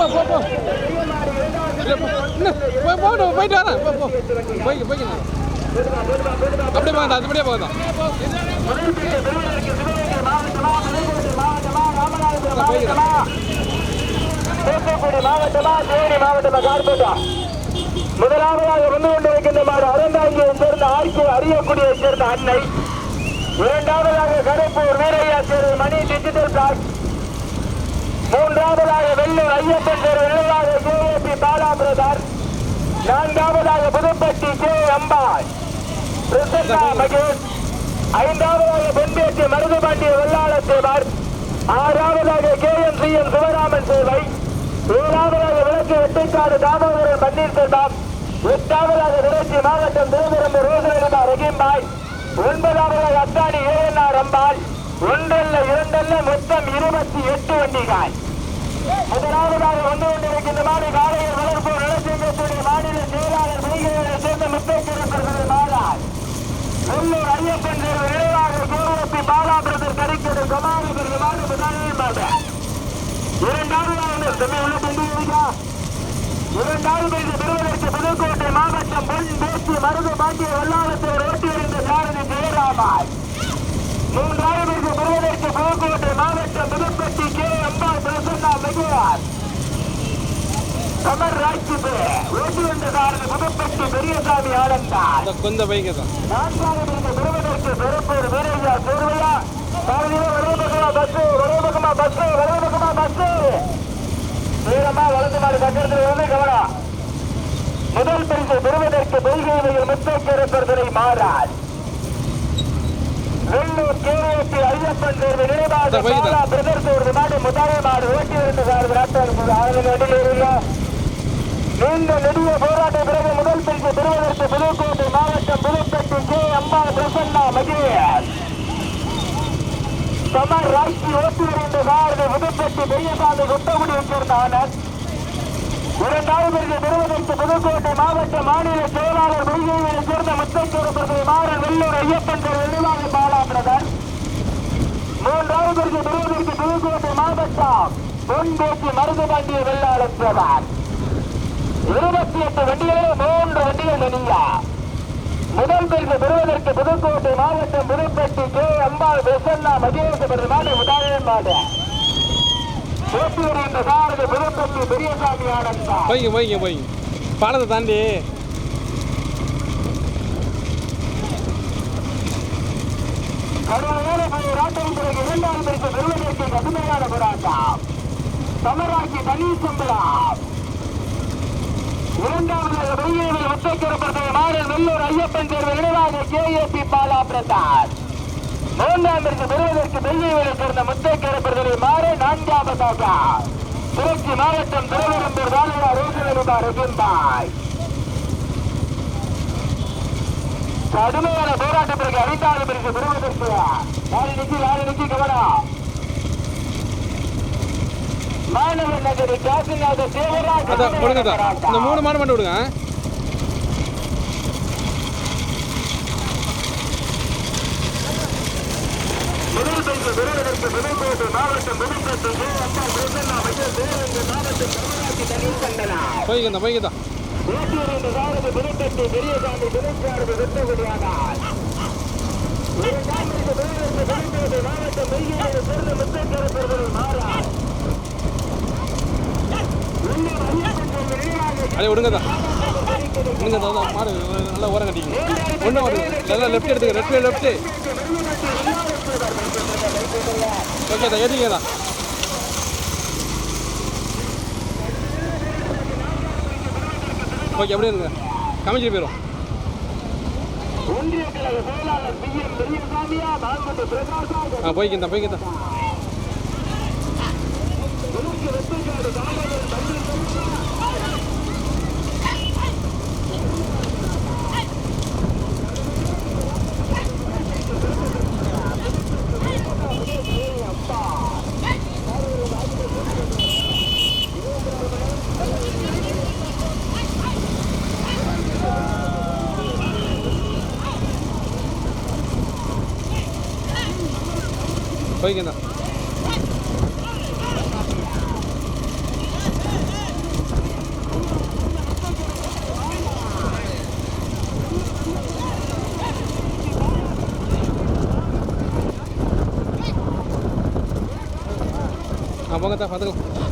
போ போ போ இல்ல, போயிட்டு வரேன் போ போ போய் போய்க்க அப்படியே போகலாம் அதுபடியே போகலாம் முதலாவதாக வந்து கொண்டிருக்கின்ற மாடு அறந்தாங்கியை சேர்ந்த ஆட்சி அறியக்கூடிய சேர்ந்த அன்னை இரண்டாவதாக கருப்பூர் வீரையா தேர்வு மணி டிஜிட்டல் பிளாக் மூன்றாவதாக வெள்ளூர் ஐயப்பன் தேர்வு நிலையாக கேஏபி பாலா பிரதர் நான்காவதாக புதுப்பட்டி கே. அம்பாள். பிரசன்னா மகேஷ். ஐந்தாவதாக பொன்பேட்டி மருதுபாண்டிய வெள்ளாள தேவர். ஆறாவதாக K. M. C. M. Sivaraman சேவை. ஏழாவதாக விளக்கு வெட்டிக்காடு தாமோதரன் பன்னீர்செல்வம். எட்டாவதாக திருச்சி மாவட்டம் திருவரம்பு ரோசனகுமார் ரஹீம்பாய். ஒன்பதாவதாக அத்தானி ஏஎன்ஆர் அம்பாள். ஒன்றல்ல இரண்டல்ல மொத்தம் இருபத்தி எட்டு வண்டிகாய் முதலாவதாக வந்து கொண்டிருக்கின்ற மாடு காலையில் வளர்ப்பு நலச்சங்கத்துடைய மாநில செயலாளர் மைகளை சேர்ந்த முத்தேஸ்வரர் மாறார் உள்ளூர் ஐயப்பன் தேர்வு நினைவாக கோரப்பி பாலாபுரத்தில் கறிக்கடை கமாலிபுரி மாடு முதலாளி மாடு இரண்டாவது தம்பி உள்ள இரண்டாவது இது பெறுவதற்கு புதுக்கோட்டை மாவட்டம் பொன் பேச்சு மருது பாண்டிய சாரதி ஜெயராமாய் மூன்றாவது பெறுவதற்கு புதுக்கோட்டை மாவட்டம் புதுப்பட்டி மெகுவார் கமர் ராட்சி ஓட்டி வந்த சாரதி புதுப்பட்டி பெரியசாமி ஆனந்தார் கொஞ்சம் பைக்க தான். நான்காவது இந்த பெறுவதற்கு பெருப்பூர் வீரையா சேர்வையா பாரதிய ஒரே பக்கமா பஸ் ஒரே பக்கமா பஸ் ஒரே பக்கமா பஸ் வீரமா வலது மாடு கட்டிடத்தில் இருந்து கவனம். முதல் பரிசு பெறுவதற்கு பெருகையில் முத்தக்கேரப்பர்தனை மாறார். வெள்ளூர் கேரளத்தி ஐயப்பன் தேர்வு நினைவாக. பாலா பிரதர் தேர்வு மாடு முதலே மாடு ஓட்டி இருந்து சார் விராட்டம் ஆளுநர் நடுவில் நீண்ட நெடிய போராட்ட பிறகு முதல் பரிசு பெறுவதற்கு புதுக்கோட்டை மாவட்டம் புதுப்பட்டி கே. அம்மா பிரசன்னா மகேஷ். சமர் ராட்சி ஓட்டி வருகின்ற சாரதி புதுப்பட்டி பெரியசாமி குட்டகுடியை சேர்ந்த ஆனந்த். இரண்டாவது பரிசு பெறுவதற்கு புதுக்கோட்டை மாவட்ட மாநில செயலாளர் முருகையை சேர்ந்த முத்தச்சோரப்பதி மாறன் வெள்ளூர் ஐயப்பன் தெரு நினைவாக பாலா மூன்றாவது பரிசு பெறுவதற்கு புதுக்கோட்டை மாவட்டம் பொன்பேச்சி மருதுபாண்டிய வெள்ளாளர் பிரதான் இருபத்தி எட்டு வண்டிகளே மூன்று வண்டிகள் நெனியா முதல் பரிசு பெறுவதற்கு புதுக்கோட்டை மாவட்டம் புதுப்பட்டி கே. அம்பாள் பிரசன்னா மகேசபதி மாடு உதாரணம் மாடு போட்டி வருகின்ற சாரதி புதுப்பட்டி பெரியசாமி ஆனந்தா போய்ங்க போய்ங்க போய்ங்க பாலத்தை தாண்டி. கடுமையான போராட்டம் பிறகு இரண்டாம் பரிசு பெறுவதற்கு கடுமையான போராட்டம். தமிழாட்சி தனி சம்பளம் இரண்டாவது வெள்ளியில் முத்தக்கரப்பட்ட மாறன் வெள்ளூர் ஐயப்பன் தேர்வு நினைவாக கேஏபி பாலா பிரசாத். மூன்றாம் பரிசு பெறுவதற்கு வெள்ளியில் சேர்ந்த முத்தை முத்தக்கரப்பட்டதை மாற நான்காவதாக திருச்சி மாவட்டம் திருவரம்பூர் வாழையா ரோசனருமா ரஜின்பாய் கடுமையான போராட்டத்திற்கு பிறகு பிரிவு பரிசு பெறுவதற்கு நாலு நிக்கி நாலு நிக்கி கவனம். மாணவர் நகரி காசிநாத தேவராஜ் அதான் இந்த மூணு மாடு மட்டும் விடுங்க முதல் பரிசு பெறுவதற்கு புதுக்கோட்டை மாவட்டம் புதுக்கோட்டை கே. அம்மா பிரசன்னா மையம் சிவகங்கை மாவட்டம் தமிழ்நாட்டு தனி சந்தனா போய்ங்க தான் போய்ங்க தான் ஓட்டியர் என்ற சாரதி புதுப்பட்டி பெரியசாமி புதுச்சாரதி வெட்டகுடியானார் இரண்டாம் பரிசு பெறுவதற்கு புதுக்கோட்டை மாவட்டம் மெய்யிலே சேர்ந்த முத்தக்கரை பெறுவதில் மாறார். உள்ளூர் ஐயப்பன் கோவில் நினைவாக அப்படியே விடுங்க தான் விடுங்க தான் தான் மாடு நல்லா ஓரம் கட்டிங்க ஒன்றும் நல்லா லெஃப்ட் எடுத்துங்க லெஃப்ட் லெஃப்ட் ஓகே ஏறிங்க தான். ஓகே அப்படியே இருங்க. கமிச்சிட்டு போயிடும் ஒன்றிய கழக செயலாளர் பி எம் பெரியசாமியா மாங்குடி பிரகாசா ஆ போய்க்க தான் போய்க்க தான் உனக்கு வெப்பக்காடு தாமதம் பள்ளி போய்க்க தான் போங்க தான் பார்த்துக்கலாம்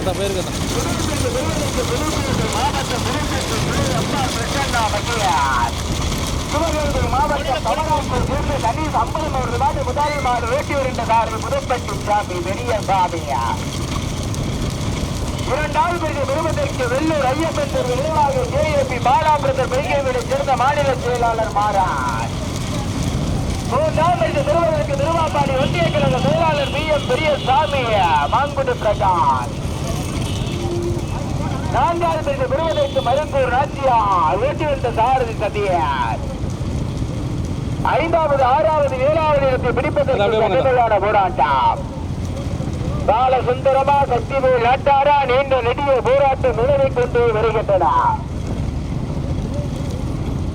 அதான் போயிருக்கேன் சிவகங்கை மாவட்டம் தமிழ்நாட்டில் சேர்ந்து கணேஷ் ஐம்பது நூறு ரூபாய் முதல் மாடு வேட்டி வருகின்ற சார்பு புதுப்பட்டி சாமி பெரிய சாமியா இரண்டாவது பிரிவு பெறுவதற்கு வெள்ளூர் ஐயப்பன் தெரு நிர்வாக ஜேஏபி பாலாபுரத்தர் பெருகைவிடை சேர்ந்த மாநில மாறார் மூன்றாம் பிரிவு பெறுவதற்கு திருவாப்பாடி ஒன்றிய கழக செயலாளர் பி எம் பெரியசாமி மாங்குடி பிரகாஷ். நான்காவது பிரிவு பெறுவதற்கு மருந்தூர் ராஜ்யா வேட்டி வந்த சாரதி சத்தியார் ஐந்தாவது ஆறாவது ஏழாவது இடத்தை பிடிப்பதற்கு. கடுமையான போராட்டம். பால சுந்தரமா சக்திவேல் நாட்டாரா நீண்ட நெடிய போராட்டம் நிலவிக் கொண்டு வருகின்றன.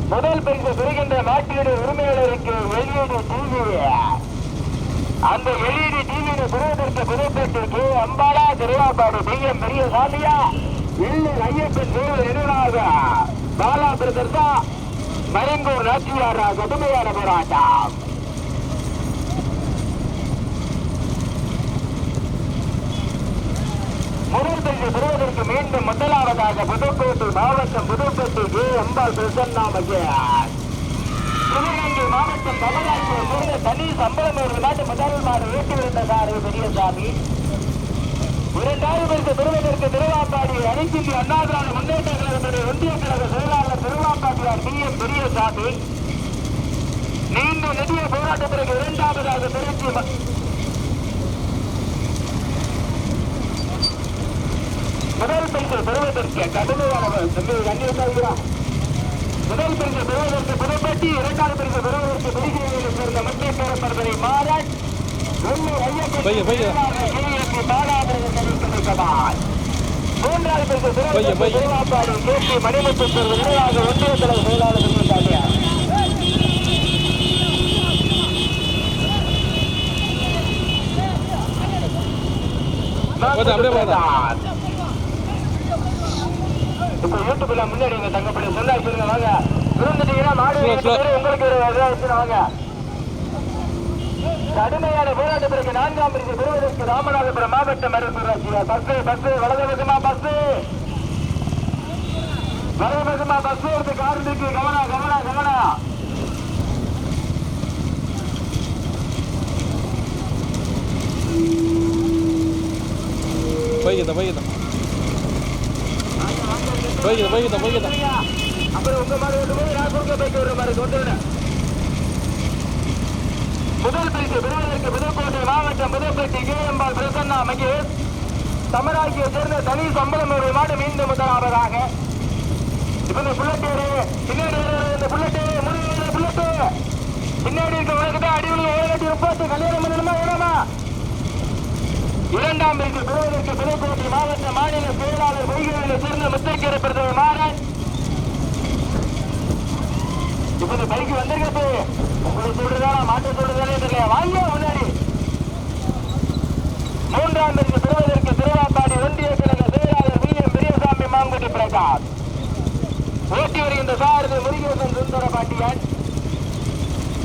முதல் பரிசு பெறுகின்ற நாட்டினுடைய உரிமையாளருக்கு வெளியீடு டிவி. அந்த வெளியீடு டிவியை பெறுவதற்கு புதைப்பட்டிருக்கு K. Ambala Thiruvappadu P. M. பெரியசாமியா இல்லை ஐயப்பன் தேர்வு நினைவாக பாலா பிரதர்ஸா மரங்கூர் நாச்சியாரா கடுமையான போராட்டம். முதல் பெறுவதற்கு மீண்டும் முதலாவதாக புதுக்கோட்டை மாவட்டம் புதுக்கோட்டை கே அம்பாள் பிரசன்னா மையார் திருநெல்வேலி மாவட்டம் தமிழ்நாட்டில் சேர்ந்த தனி சம்பளம் ஒரு நாட்டு முதல் மாடு வீட்டிலிருந்த சாரு பெரியசாமி. இரண்டாயிரம் பேருக்கு பெறுவதற்கு திருவாப்பாடி அனைத்து அண்ணா முன்னேற்ற கழகத்துடைய ஒன்றிய கழக செயலாளர் திருவாப்பாட்டியார் பி. எம். பெரியசாமி. நீண்ட நெடிய போராட்டத்திற்கு இரண்டாவதாக திருச்சி முதல் பரிசு பெறுவதற்கு கடுமையான தம்பி கண்ணி உட்காருகிறான் முதல் பரிசு பெறுவதற்கு புதுப்பட்டி இரண்டாவது பரிசு பெறுவதற்கு புதுச்சேரியில் சேர்ந்த பாலாபுரம் நடிக்கின்ற சவால் மூன்றாவது பரிசு பெறுவதற்கு. திருவாப்பாடு கேபி மணிமுத்து நிர்வாக ஒன்றிய தலைவர் செயலாளர் அப்படியே. இப்ப யூடியூப்ல முன்னாடி எங்க தங்கப்படி சொன்னா சொல்லுங்க வாங்க. விருந்துட்டீங்கன்னா மாடு உங்களுக்கு ஒரு இதாச்சுன்னு வாங்க. கடுமையான போராட்டத்திற்கு நான்காம் பிரிவு பெறுவதற்கு ராமநாதபுரம் மாவட்ட மருத்துவ பஸ் பஸ் வலது பக்கமா பஸ். வலது பக்கமா பஸ். எடுத்து கார் இருக்கு கவனம் கவனம் கவனம் போய்க்குதா போய்க்குதா போய்க்குதா போய்க்குதா. அப்புறம் உங்க மாதிரி கொண்டு போய் நான் குறுக்க பைக்கு விடுற மாதிரி கொண்டு வரேன் முதல் பரிசு பெறுவதற்கு புதுக்கோட்டை மாவட்டம் புதுப்பட்டி கேஎம்பால் பிரசன்னா மகேஷ். தமிழாக்கியை சேர்ந்த தனி சம்பளம் ஒரு மாடு மீண்டும் முதலாவதாக. இப்ப இந்த புல்லட்டேரு பின்னாடி இந்த புல்லட்டு முருகன் புல்லட்டு. பின்னாடி இருக்க உலகத்தை அடிவில் ஏழு முப்பத்து கல்யாணம் பண்ணணுமா வேணாமா? இரண்டாம் பிரிவு பெறுவதற்கு புதுக்கோட்டை மாவட்ட மாநில செயலாளர் பொய்கையில் சேர்ந்த முத்தைக்கரை பிரதமர் மாறன். இப்போது பைக்கு வந்திருக்கிறது. உங்களுக்கு சொல்றதா மாற்ற சொல்றதானே தெரியல வாங்க முன்னாடி. மூன்றாம் பிரிவு பெறுவதற்கு திருவாப்பாடி ஒன்றிய கழக செயலாளர் வி. எம். பெரியசாமி மாங்குடி பிரகாஷ். ஓட்டி வருகின்ற சாரதி முருகேசன் சுந்தர பாட்டியன்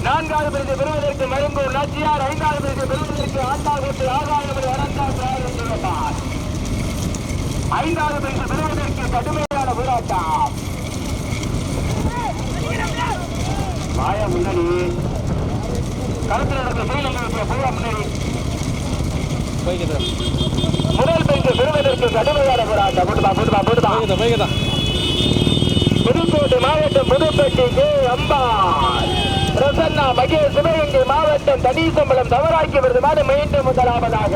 நான்காவது பிரிவு பெறுவதற்கு மருங்கூர் நாச்சியார் ஐந்தாவது பிரிவு பெறுவதற்கு ஆண்டாகுத்து ஆகாயபுரி அனந்தாசார் ஐந்தாவது பிரிவு பெறுவதற்கு கடுமையான போராட்டம். மாயா முன்னாடி கருத்தில் நடந்த சூழ்நிலை பூரா போய்க்கிட்டா முதல் பரிசு பெறுவதற்கு கடுமையான போராட்டம். போட்டுப்பா போட்டுப்பா போய்க்கிட்டா போய்க்கிட்டா புதுக்கோட்டை மாவட்டம் புதுப்பட்டி கே. அம்பாள். பிரசன்னா மகேஷ் சிவகங்கை மாவட்டம் தனீசம்பலம் தவறாக்கி விருதுமான மீண்டும் முதலாவதாக.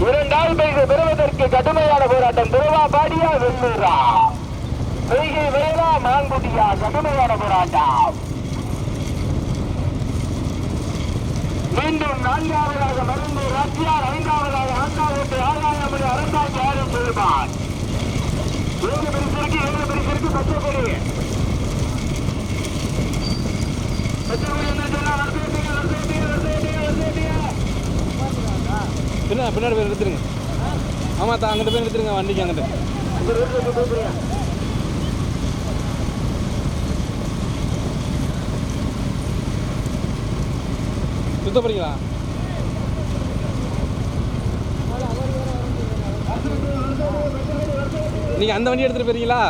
இரண்டாள் பரிசு பெறுவதற்கு கடுமையான போராட்டம். திருவாபாடியா வெள்ளூரா. வைகை வேளா மாங்குடியா. கடுமையான போராட்டம். மீண்டும் நான்காவதாக மருந்து ராஜ்யார் ஐந்தாவதாக ஆண்டாவோட்டு ஆகாயமணி அறந்தாக்கி ஆறு பெருமாள் ஏழு பரிசிற்கு ஏழு பரிசிற்கு பச்சை கொடி பின்னா பின்னாடி போய் எடுத்துருங்க ஆமாம் தான் அங்கிட்ட போய் எடுத்துருங்க வண்டிக்கு அங்கிட்ட. சுத்த போறீங்களா? நீங்கள் அந்த வண்டி எடுத்துகிட்டு போறீங்களா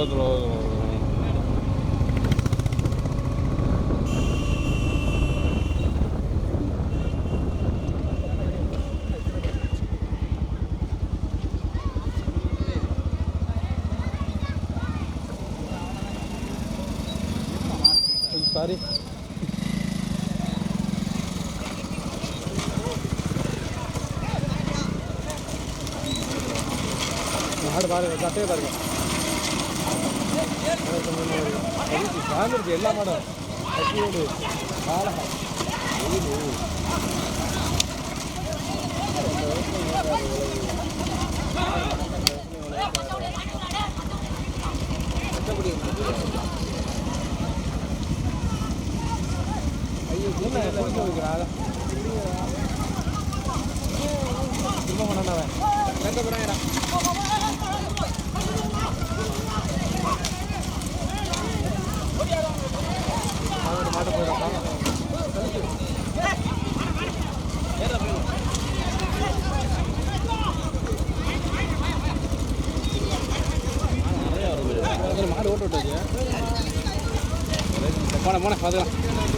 was close, close, close, close. Sorry மாடு பாருங்க சட்டையை பாருங்க வாழ்ந்துருக்கு எல்லா மாடும் கட்டியோடு காலகா ஐயோ என்ன? குடிக்க வைக்கிறா திரும்ப பண்ணாவன் எங்க போறாங்கடா மாடு போயிடும் மாடு ஓட்டு விட்டு போன போன பார்த்துக்கலாம்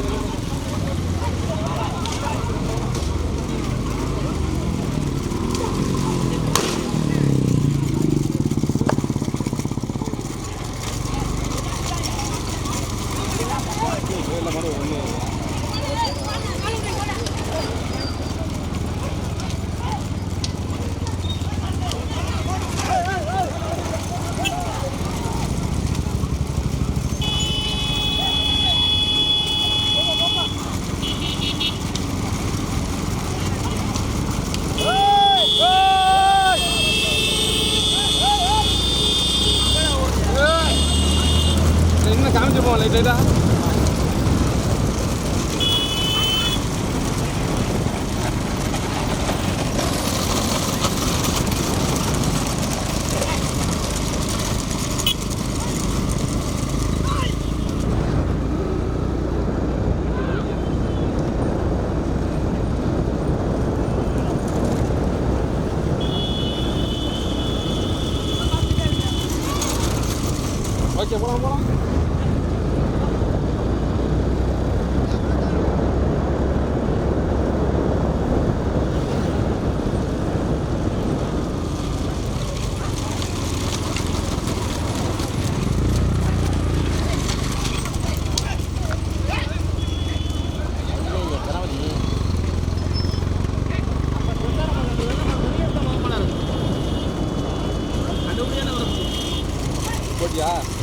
ಇದೆಯಾ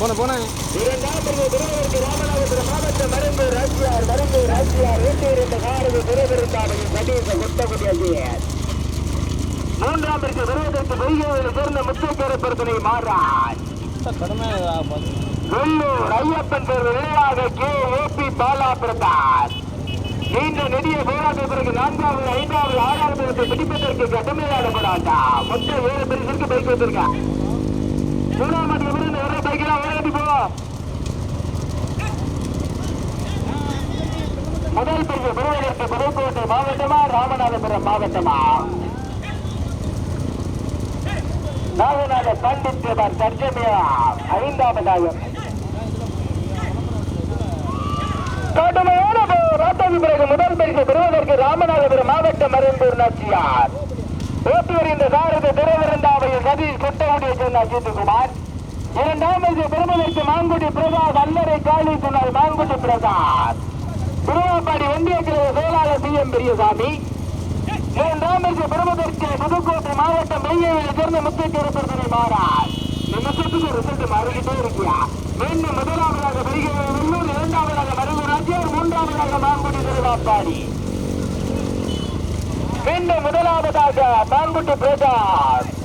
போன போனேன் இரண்டாம் பிரிவு திருவருக்கு ராமநாதபுரம் மாவட்ட மருந்து ராஜ்யார் மருந்து ராஜ்யார் எட்டு இரண்டு காரது திருவிருந்தாமையில் சதீச குத்தகுடி அஜியர் மூன்றாம் பிரிவு விருதுக்கு வெய்யோவில் சேர்ந்த முத்துக்கரை பிரச்சனை மாறான் வெள்ளூர் ஐயப்பன் தேர்வு நினைவாக கே ஏபி பாலா பிரதாஸ் நீண்ட நெடிய போராட்டத்திற்கு நான்காவது ஐந்தாவது ஆறாவது இடத்தை பிடிப்பதற்கு கடுமையான போராட்டம் மொத்தம் ஏழு பரிசுக்கு பைக் வச்சிருக்கேன் மூணாம் மணி ஓடி போ முதல் பிரிவு பெறுவதற்கு புதுக்கோட்டை மாவட்டமா ராமநாதபுரம் மாவட்டமா நாகநாத பண்டித் பிரபார் தர்ஜமியா ஐந்தாவதாக கடுமையான போராட்டத்திற்கு பிறகு முதல் பரிசு பெறுவதற்கு ராமநாதபுரம் மாவட்டம் மருந்தூர் நாச்சியார் ஓட்டி வருகின்ற சாரதி திருவிருந்தாவையில் சதீஷ் குட்டகுடியை சேர்ந்த அஜித்குமார் இரண்டாம் பெருமதற்கு பெறுவதற்கு மாங்குடி பிரசாத் அல்லரை காலி சொன்னார் மாங்குடி பிரசாத் திருவாப்பாடி ஒன்றிய கிழக்கு செயலாளர் சி. எம். பெரியசாமி. இரண்டாம் பெருமதற்கு புதுக்கோட்டை மாவட்டம் மெய்யவில் சேர்ந்த முத்துக்கேறு பிரச்சனை மாறார் நிமிஷத்துக்கு ரிசல்ட் மாறிக்கிட்டே இருக்கியா? மீண்டும் முதலாவதாக பெருகிற வெள்ளூர் இரண்டாவதாக மருது மூன்றாவதாக மாங்குடி திருவாப்பாடி. மீண்டும் முதலாவதாக மாங்குட்டி பிரசாத்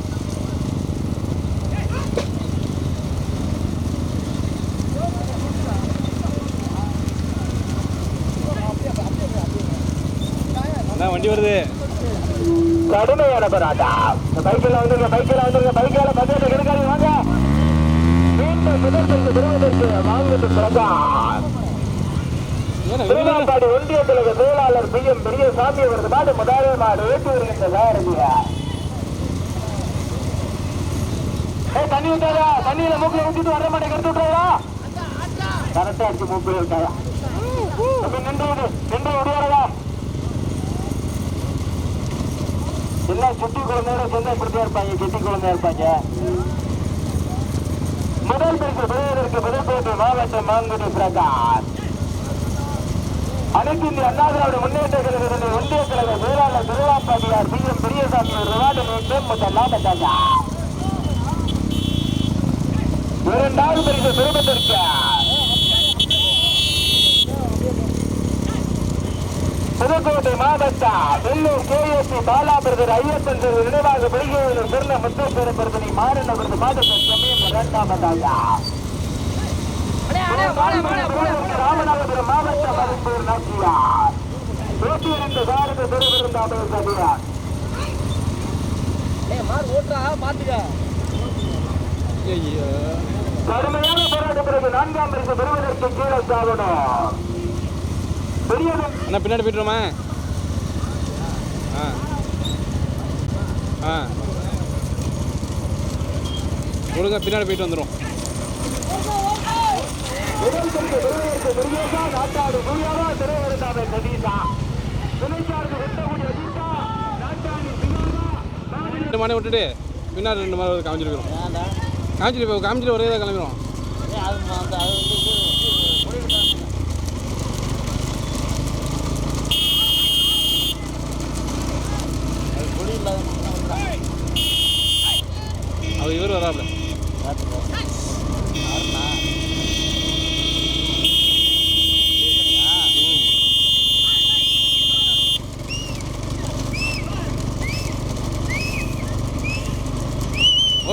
வண்டி வருது. கடுமையான போராட்டம். பைக்கில் வந்துருங்க பைக்கில் வந்துருங்க பைக்கில் பக்கத்தில் கிடைக்காது வாங்க. மீண்டும் மாங்குடி பிரசாத் ஏன்னா இவரு திருவாப்பாடி ஒன்றிய கழக செயலாளர் பி. எம். பெரியசாமி அவரது மாடு முதலே மாடு ஏற்றி வருகின்ற ஏய் தண்ணி விட்டாரா தண்ணியில மூக்கில ஊத்திட்டு வர மாட்டேன் எடுத்து விட்டாரா கரெக்டா அடிச்சு மூக்கில விட்டாரா நின்று விடு நின்று விடுவாரா எல்லாம் சுட்டி குழந்தையோட சேர்ந்து இப்படித்தான் இருப்பாங்க கெட்டி குழந்தையா இருப்பாங்க? முதல் பரிசு பெறுவதற்கு புதுக்கோட்டை மாவட்டம் மாங்குடி பிரகாஷ். அனைத்து இந்திய அண்ணா திராவிட முன்னேற்ற கழகத்தின் ஒன்றிய கழக செயலாளர் திருவாப்பாடியார் பி. எம். பெரியசாமி ரிவார்டு மீண்டும் முதலாம் பெற்றாங்க இரண்டாவது பரிசு பெறுவதற்கு புதுக்கோட்டை மாவட்டம் வெள்ளூர் கேஎஸ்சி பாலாபிரதர் ஐயப்பன் திரு நினைவாக பெருகியோவில் சிறந்த முத்தேஸ்வர பிரதனை மாறினவரது மாதத்தை சமயம் இரண்டாவதாக ராமநாதபுரம் மாவட்டம் மருந்தூர் நாச்சியார் நூற்றி இரண்டு பாரத திருவிருந்தாமல் சதியார். கடுமையான போராட்ட பிறகு நான்காம் பரிசு பெறுவதற்கு கீழே சாகணும். பெரியதும் அண்ணா பின்னாடி போய்ட்டுருமா ஆ. ஆ. ஒழுங்கா பின்னாடி போயிட்டு வந்துடும் ரெண்டு மணி விட்டுட்டு பின்னாடி ரெண்டு மணி காமிச்சிருக்கிறோம் காமிச்சிட்டு இப்போ காமிச்சிட்டு ஒரே தான் கிளம்பிடுவோம் ராப்பில் ராப்பில்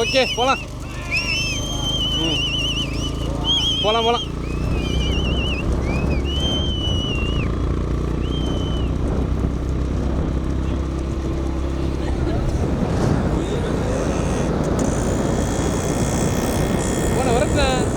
ஓகே போகலாம் ம். போகலாம் போகலாம் போன வரட்டேன்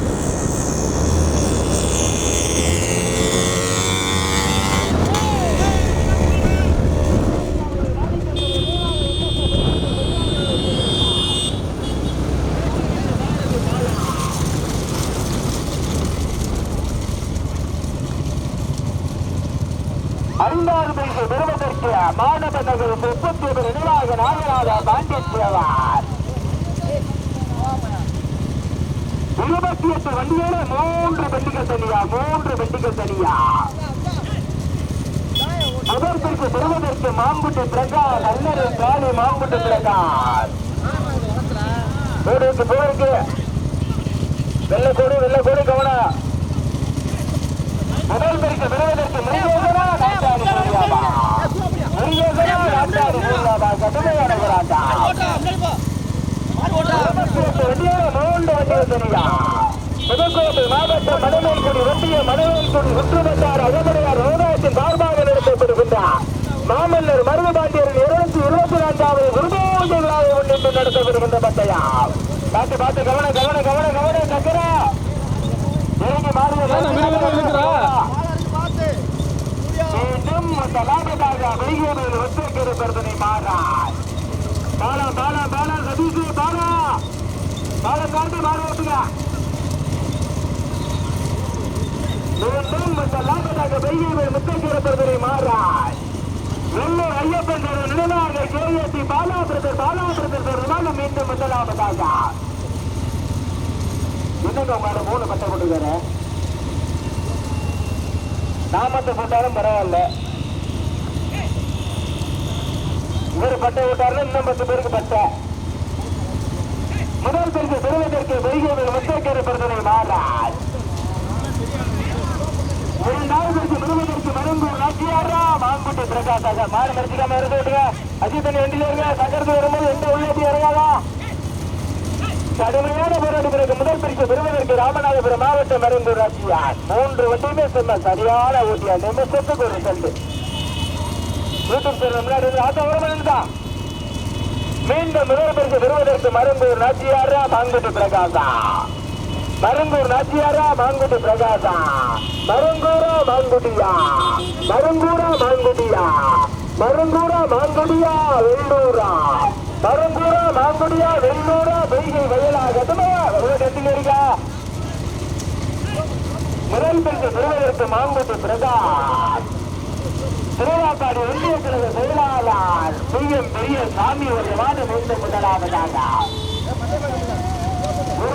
ஐந்தாவது பரிசு பெறுவதற்கு மாணவ நகர் முப்பத்தி ஒரு நிர்வாக நாகராஜா பாண்டியவர் இருபத்தி எட்டு வண்டியோட மூன்று வண்டிகள் தனியா? மூன்று வண்டிகள் தனியா? முதற்கு பெறுவதற்கு மாம்புட்டு பிரகாஷ் அல்லது காலி மாம்புட்டு பிரகாஷ் போருக்கு போவதற்கு வெள்ள கோடு வெள்ள கோடு கவனம். முதல் பெருக்கு பெறுவதற்கு முருகேசனா நாட்டாறு சூர்யாபா முருகேசனா நாட்டாறு சூர்யாபா கடுமையான போராட்டம் இருபத்தி எட்டு வண்டியோட மூன்று வண்டிகள் தனியா புதுக்கோட்டை மணமேல்குடி ஒன்றிய மணமேல்குடி சுற்றுவட்டார அகமடையார் ரோதாயத்தின் சார்பாக நடத்தப்படுகின்றார். மாமல்லர் மருது பாண்டியரின் இருநூத்தி இருபத்தி நான்காவது குருபூஜை விழாவை முன்னிட்டு நடத்தப்படுகின்ற பட்டயம் பார்த்து பார்த்து கவன கவன கவன கவன சக்கரா இறங்கி மாறிய பருதனை மாறார். பாலா பாலா பாலா சதீஷ் பாலா. பாலம் காட்டி மாறி ஓட்டுங்க மீண்டும் முதலாவதாக வெளியேறிய முத்தைக்கரு பருதனை மாறார் வெள்ளூர் ஐயப்பன் சார் நினைவாக கேஎஸ்சி பாலாபுரத்தில் பிரதர் பாலா பிரதர் மீண்டும் முதலாவதாக என்னங்க உங்களோட மூணு பட்டம் போட்டுக்கார நாமத்தை போட்டாலும் பரவாயில்ல. இவர் பட்டை விட்டாருன்னா இன்னும் பத்து பேருக்கு பட்டை. முதல் பரிசு பெறுவதற்கு பெய்கிற முத்தைக்கரை பிரதனை மாறாய். இரண்டாவது பரிசு பெறுவதற்கு மருந்தூர் நாச்சியாரா? மாங்குட்டி பிரகாஷாக மாறு மறைச்சிக்காம இருந்து விட்டுங்க அஜித்தன் வண்டியில இருங்க. சக்கரத்து வரும்போது எந்த உள்ளே இறங்காதா? கடுமையான போராட்ட பிறகு முதல் பரிசு பெறுவதற்கு ராமநாதபுரம் மாவட்டம் மருந்தூர் ராட்சியார் மூன்று வண்டியுமே சொன்ன சரியான ஊட்டியா நிமிஷத்துக்கு ஒரு செல்லு யூடியூப் சேனல் முன்னாடி இருந்து ஆட்டோ வரமா மீண்டும் முதல் பரிசு பெறுவதற்கு மருந்தூர் நாச்சியாரா? மாங்குட்டி பிரகாசா. மருந்தூர் நாச்சியாரா? மாங்குட்டி பிரகாசா. மருங்கூரா மாங்குடியா? மருங்கூரா மாங்குடியா? மருங்கூரா மாங்குடியா வெள்ளூரா? மருங்கூரா மாங்குடியா வெள்ளூரா? பெய்கை வயலாக. கட்டுமா முதல் பரிசு பெறுவதற்கு மாங்குட்டி பிரகாஷ் திருவாக்காடு ஒன்றிய கழக செயலாளர் பிஎம் பெரிய சாமி ஒரு வாரம் மீண்டும் முதலாவதாக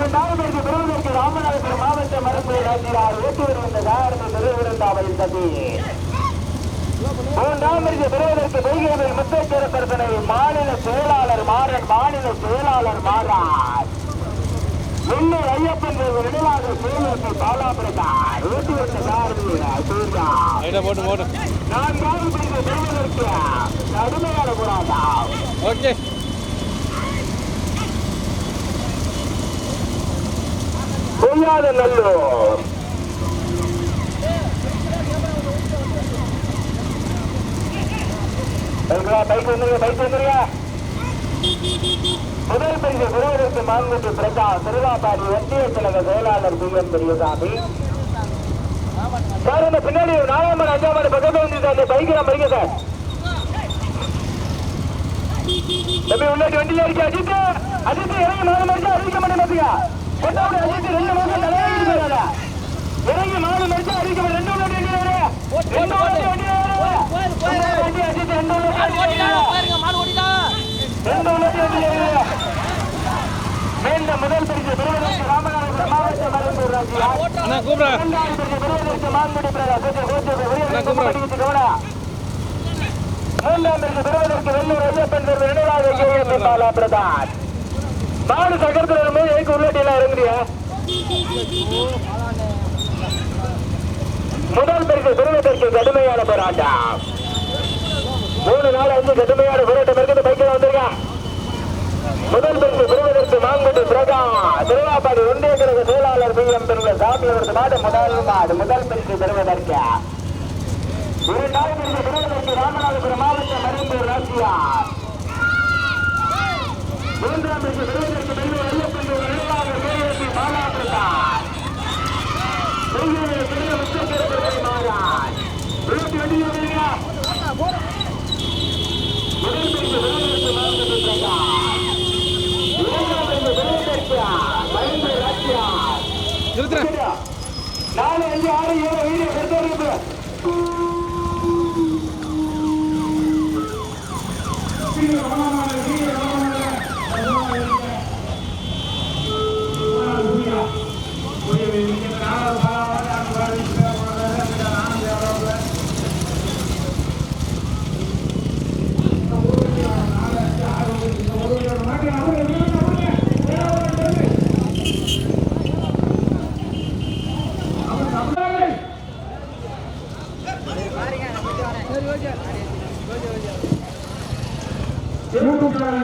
பரிசு பெறுவதற்கு ராமநாதபுரம் மாவட்ட மரபு ராஜியார் ஓட்டி வருகின்ற காரணத்தை பெறுவிருந்தாமல் சதி மூன்றாம் பரிசு பெறுவதற்கு பெய்கிறவில் முத்தேச்சர பரப்பனை மாநில செயலாளர் மாறன் மாநில செயலாளர் மாறார். வெள்ளூர் ஐயப்பன் நினைவாக சேலத்தில் பாலாபிரகார் காரணம் சூர்யா லைட்டாக போட்டு போட்டு. நான்காவது பெறுவதற்கு கடுமையான போராட்டம். ஓகே. பொய்யாத நல்லூர். முதல் பரிசு பெறுவதற்கு மாண்புக்கு பிரதா திருவாபாடி ஒன்றிய கழக செயலாளர் பி எம் பெரியசாமி. சார் இந்த பின்னாடி நாலாம் மணி அஞ்சாம் மணி பக்கத்துல வந்து அந்த பைக் நான் பைக்க சார். தம்பி உள்ளாட்டி வண்டியில் இருக்கு அஜித் அஜித் இறங்கி நாலு மணிக்கு அறிவிக்க மாட்டேன் பாத்தீங்க கொண்டாடி அஜித் ரெண்டு மாசம் போயிடாத இறங்கி நாலு மணிக்கு அறிவிக்க ரெண்டு மீண்டும் முதல் பரிசு பெறுவதற்கு ராமநாதபுரம் மாவட்ட இரண்டாவது பரிசு பெறுவதற்கு மான்குடி பிரகாஷ். மூன்றாம் பரிசு பெறுவதற்கு வெள்ளூர் ஐயப்பன் கேஎம்பி பாலா பிரதான் நாலு சக்கரத்தில் வரும்போது எதுக்கு உள்ளாட்டி எல்லாம் இறங்குறியா? முதல் பரிசு பெறுவதற்கு கடுமையான போராட்டம். மூணு நாள் அஞ்சு கடுமையான போராட்டம் இருக்குது. பைக்கில் வந்திருக்கான் முதல் பரிசு பெறுவதற்கு மாங்குடி பிரகாம் திருவாப்பாடி ஒன்றிய கழக செயலாளர் பி எம் பெருங்க சாமி அவரது மாடு முதல் மாடு முதல் பரிசு பெறுவதற்கு. இரண்டாவது பரிசு பெறுவதற்கு ராமநாதபுரம் மாவட்டம் மருந்தூர் ராசியார். மூன்றாம் பரிசு பெறுவதற்கு பெருமை ஐயப்பந்தூர் நிர்வாக